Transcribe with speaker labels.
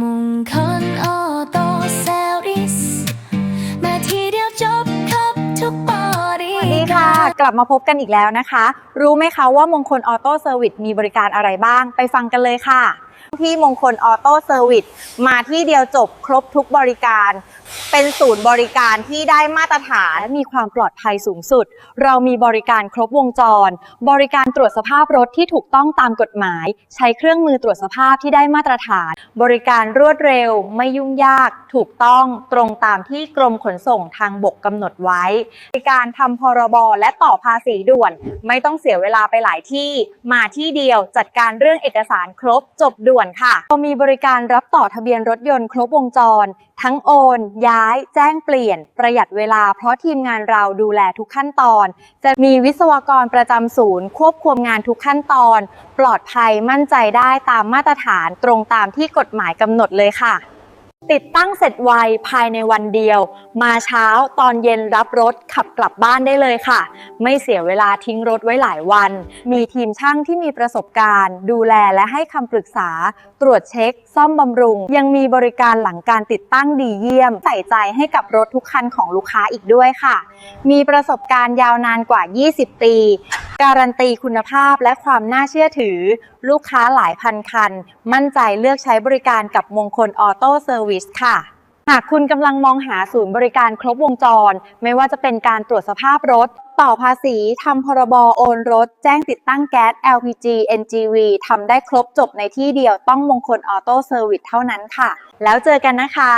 Speaker 1: มุ่งคนออโต้เซลลิส มาทีเดียวจบครับทุกบริ
Speaker 2: สวัสดี
Speaker 1: กา
Speaker 2: ค่ะ กลับมาพบกันอีกแล้วนะคะ รู้ไหมคะว่ามงคลออโต้เซอร์วิสมีบริการอะไรบ้าง ไปฟังกันเลยค่ะ ที่มงคลออโต้เซอร์วิสมาที่เดียวจบครบทุกบริการ เป็นศูนย์บริการที่ได้มาตรฐานและมีความปลอดภัยสูงสุด เรามีบริการครบวงจร บริการตรวจสภาพรถที่ถูกต้องตามกฎหมาย ใช้เครื่องมือตรวจสภาพที่ได้มาตรฐาน บริการรวดเร็ว ไม่ยุ่งยาก ถูกต้องตรงตามที่กรมขนส่งทางบกกำหนดไว้ บริการทำพรบและต่อภาษีด่วน ไม่ต้องเสียเวลาไปหลายที่ มาที่เดียวจัดการเรื่องเอกสารครบจบด่วนค่ะเรามีบริการรับต่อทะเบียนรถยนต์ครบวงจร ทั้งโอน ย้าย แจ้งเปลี่ยน ประหยัดเวลาเพราะทีมงานเราดูแลทุกขั้นตอน จะมีวิศวกรประจำศูนย์ ควบคุมงานทุกขั้นตอน ปลอดภัยมั่นใจได้ตามมาตรฐานตรงตามที่กฎหมายกำหนดเลยค่ะ ติดตั้งเสร็จไวภายในวันเดียว มาเช้าตอนเย็นรับรถขับกลับบ้านได้เลยค่ะ ไม่เสียเวลาทิ้งรถไว้หลายวัน มีทีมช่างที่มีประสบการณ์ ดูแลและให้คำปรึกษา ตรวจเช็ค ซ่อมบำรุง ยังมีบริการหลังการติดตั้งดีเยี่ยม ใส่ใจให้กับรถทุกคันของลูกค้าอีกด้วยค่ะ มีประสบการณ์ยาวนานกว่า 20 ปี การันตีคุณภาพและความน่าเชื่อถือ ลูกค้าหลายพันคัน มั่นใจเลือกใช้บริการกับมงคลออโต้เซอร์วิสค่ะ หากคุณกำลังมองหาศูนย์บริการครบวงจร ไม่ว่าจะเป็นการตรวจสภาพรถ ต่อภาษีทำพรบโอนรถ แจ้งติดตั้งแก๊ส LPG NGV ทำได้ครบจบในที่เดียวต้องมงคลออโต้เซอร์วิสเท่านั้นค่ะ แล้วเจอกันนะคะ